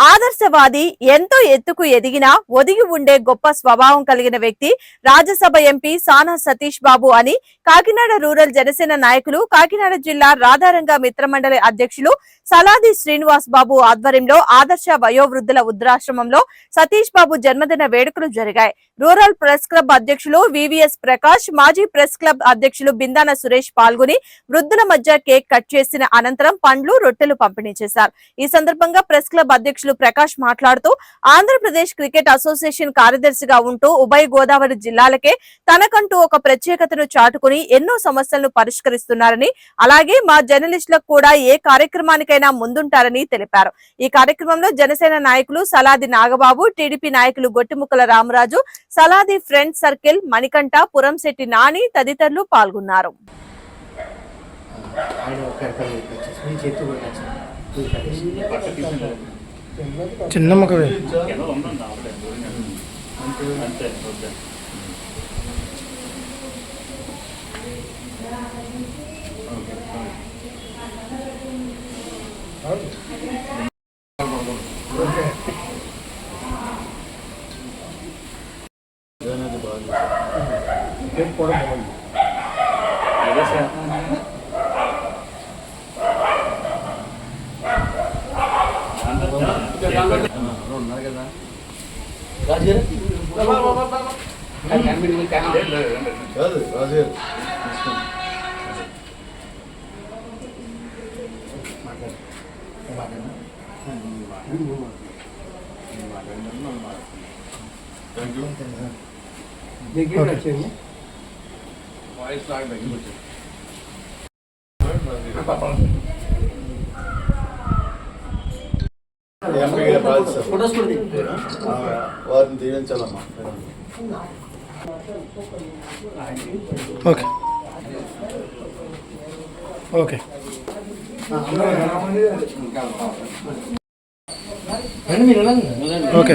ఆదర్శవాది ఎంతో ఎత్తుకు ఎదిగినా ఒదిగి ఉండే గొప్ప స్వభావం కలిగిన వ్యక్తి రాజ్యసభ ఎంపీ సానా సతీష్ బాబు అని కాకినాడ రూరల్ జనసేన నాయకులు కాకినాడ జిల్లా రాధారంగ మిత్రమండలి అధ్యక్షులు సలాది శ్రీనివాస్ బాబు ఆధ్వర్యంలో ఆదర్శ వయోవృద్ధుల వృద్ధాశ్రమంలో సతీష్ బాబు జన్మదిన వేడుకలు జరిగాయి. రూరల్ ప్రెస్ క్లబ్ అధ్యక్షులు వివిఎస్ ప్రకాష్ మాజీ ప్రెస్ క్లబ్ అధ్యక్షులు బిందాన సురేష్ పాల్గొని వృద్ధుల మధ్య కేక్ కట్ చేసిన అనంతరం పండ్లు రొట్టెలు పంపిణీ చేశారు. ఈ సందర్భంగా ప్రెస్ క్లబ్ అధ్యక్షులు ప్రకాష్ మాట్లాడుతూ ఆంధ్రప్రదేశ్ క్రికెట్ అసోసియేషన్ కార్యదర్శిగా ఉంటూ ఉభయ గోదావరి జిల్లాలకే తనకంటూ ఒక ప్రత్యేకతను చాటుకుని ఎన్నో సమస్యలను పరిష్కరిస్తున్నారని అలాగే మా జర్నలిస్టులకు కూడా ఏ కార్యక్రమానికైనా ముందుంటారని తెలిపారు. ఈ కార్యక్రమంలో జనసేన నాయకులు సలాది నాగబాబు టీడీపీ నాయకులు గొట్టిముక్కల రామరాజు సలాది ఫ్రెండ్ సర్కిల్ మణికంఠ పురంశెట్టి నాని తదితరులు పాల్గొన్నారు. ఆయన చిన్న కరకలు అంతే కూడా చిన్న మొక్కవే కూడా బాగుంది కాదు రాజుగారు థ్యాంక్ యూ దగ్గర వచ్చేది ఎంపీ గారు రాజ్యసభ ఫొటోస్ ఆ, వారిని దీవించాలమ్మా ఓకే. ఓకే. ఓకే.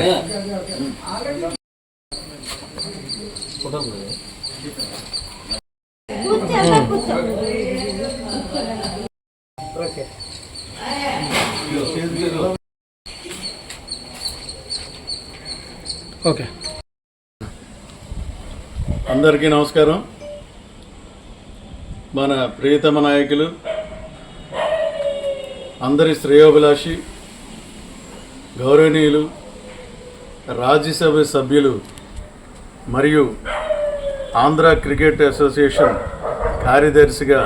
ఓకే. అందరికీ నమస్కారం. మన ప్రియతమ నాయకులు అందరి శ్రేయోభిలాషి గౌరవనీయులు రాజ్యసభ సభ్యులు మరియు ఆంధ్ర క్రికెట్ అసోసియేషన్ కార్యదర్శిగా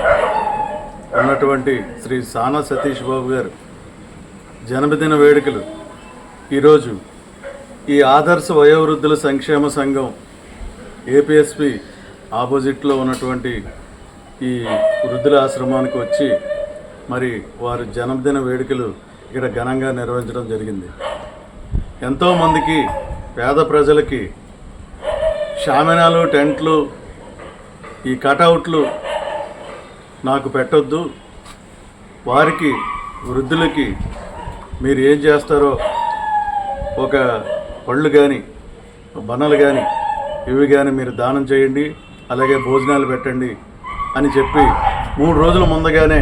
ఉన్నటువంటి శ్రీ సానా సతీష్ బాబు గారు జన్మదిన వేడుకలు ఈరోజు ఈ ఆదర్శ వయోవృద్ధుల సంక్షేమ సంఘం ఏపీఎస్పి ఆపోజిట్లో ఉన్నటువంటి ఈ వృద్ధుల ఆశ్రమానికి వచ్చి మరి వారి జన్మదిన వేడుకలు ఇక్కడ ఘనంగా నిర్వహించడం జరిగింది. ఎంతోమందికి పేద ప్రజలకి షామినాలు టెంట్లు ఈ కటౌట్లు నాకు పెట్టొద్దు. వారికి వృద్ధులకి మీరు ఏం చేస్తారో ఒక పళ్ళు కానీ బనలు కానీ ఇవి కానీ మీరు దానం చేయండి అలాగే భోజనాలు పెట్టండి అని చెప్పి మూడు రోజుల ముందుగానే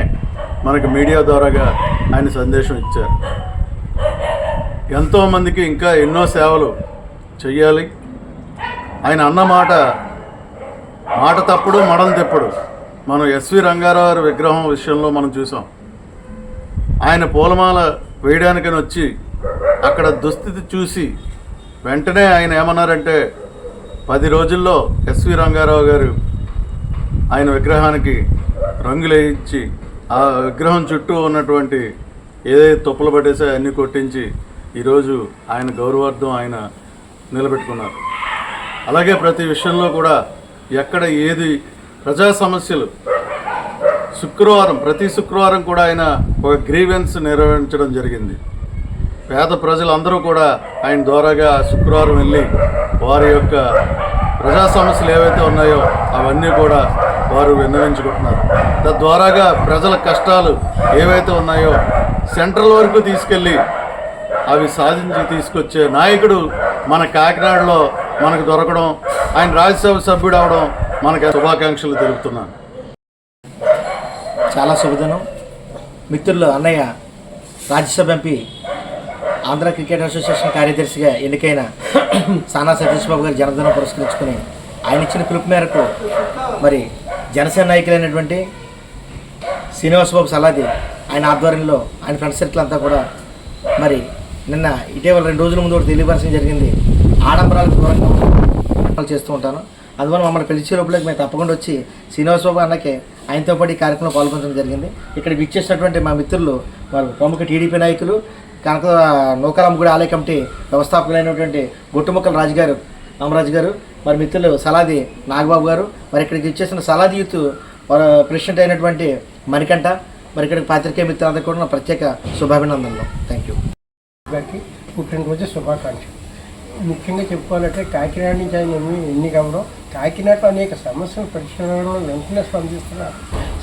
మనకు మీడియా ద్వారాగా ఆయన సందేశం ఇచ్చారు. ఎంతోమందికి ఇంకా ఎన్నో సేవలు చెయ్యాలి. ఆయన అన్న మాట మాట తప్పుడు మడలు తెప్పుడు. మనం ఎస్వి రంగారావు విగ్రహం విషయంలో మనం చూసాం. ఆయన పూలమాల వేయడానికని వచ్చి అక్కడ దుస్థితి చూసి వెంటనే ఆయన ఏమన్నారంటే పది రోజుల్లో ఎస్వి రంగారావు గారు ఆయన విగ్రహానికి రంగులేయించి ఆ విగ్రహం చుట్టూ ఉన్నటువంటి ఏదైతే తుప్పలు పట్టేసో అన్నీ కొట్టించి ఈరోజు ఆయన గౌరవార్థం ఆయన నిలబెట్టుకున్నారు. అలాగే ప్రతి విషయంలో కూడా ఎక్కడ ఏది ప్రజా సమస్యలు శుక్రవారం ప్రతి శుక్రవారం కూడా ఆయన ఒక గ్రీవెన్స్ నిర్వహించడం జరిగింది. పేద ప్రజలందరూ కూడా ఆయన ద్వారాగా శుక్రవారం వెళ్ళి వారి యొక్క ప్రజా సమస్యలు ఏవైతే ఉన్నాయో అవన్నీ కూడా వారు విన్నవించుకుంటున్నారు. తద్వారాగా ప్రజల కష్టాలు ఏవైతే ఉన్నాయో సెంట్రల్ వరకు తీసుకెళ్ళి అవి సాధించి తీసుకొచ్చే నాయకుడు మన కాకినాడలో మనకు దొరకడం ఆయన రాజ్యసభ సభ్యుడు అవడం మనకు శుభాకాంక్షలు తెలుపుతున్నాను. చాలా శుభదినం. మిత్రులు అన్నయ్య Rajya Sabha MP Andhra cricket association కార్యదర్శిగా ఎన్నికైన సానా సతీష్ బాబు గారి జనదనం పురస్కరించుకుని ఆయన ఇచ్చిన పిలుపు మేరకు మరి జనసేన నాయకులైనటువంటి శ్రీనివాసబాబు సలాది ఆయన ఆధ్వర్యంలో ఆయన ఫ్రెండ్ సర్కిల్ అంతా కూడా మరి నిన్న ఇటీవల రెండు రోజుల ముందు ఒకటి తెలియపరచడం జరిగింది. ఆడంబరాలకు దూరంగా చేస్తూ ఉంటాను. అందువల్ల మమ్మల్ని పిలిచే లోపలికి మేము తప్పకుండా వచ్చి శ్రీనివాసబాబు అన్నకి ఆయనతో పాటు ఈ కార్యక్రమం పాల్గొనడం జరిగింది. ఇక్కడ విచ్చేసినటువంటి మా మిత్రులు వారు ప్రముఖ టీడీపీ నాయకులు కనక నూకారామగూడ ఆలయ కమిటీ వ్యవస్థాపకులైనటువంటి గుట్టుముక్కల రాజు గారు రామరాజు గారు మరి మిత్రులు సలాది నాగబాబు గారు మరి ఇక్కడికి ఇచ్చేసిన సలాది యూత్ వారు ప్రెసిడెంట్ అయినటువంటి మణికంఠ మరి ఇక్కడికి పాత్రికేయ మిత్రులందరూ కూడా నా ప్రత్యేక శుభాభినందనలు. థ్యాంక్ యూ గారికి పుట్టినరోజు శుభాకాంక్షలు. ముఖ్యంగా చెప్పుకోవాలంటే కాకినాడ నుంచి ఆయన ఎన్ని ఎన్ని కావడం కాకినాడలో అనేక సమస్యలు పరిష్కారంలో వెంటనే స్పందిస్తున్నారు.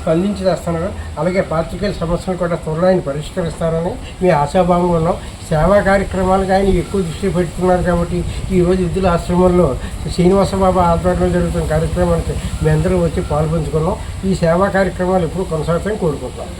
స్పందించి చేస్తున్నారు అలాగే పాత్రికేయుల సమస్యలు కూడా త్వరలో ఆయన పరిష్కరిస్తారని మీ ఆశాభావంగా ఉన్నాం సేవా కార్యక్రమాలకు ఆయన ఎక్కువ దృష్టి పెడుతున్నారు కాబట్టి ఈరోజు విద్యుల ఆశ్రమంలో శ్రీనివాసబాబు ఆధ్వర్యంలో జరుగుతున్న కార్యక్రమానికి మీ అందరూ వచ్చి పాల్పంచుకున్నాం ఈ సేవా కార్యక్రమాలు ఎప్పుడు కొనసాగుతాయని కోరుకుంటున్నాం.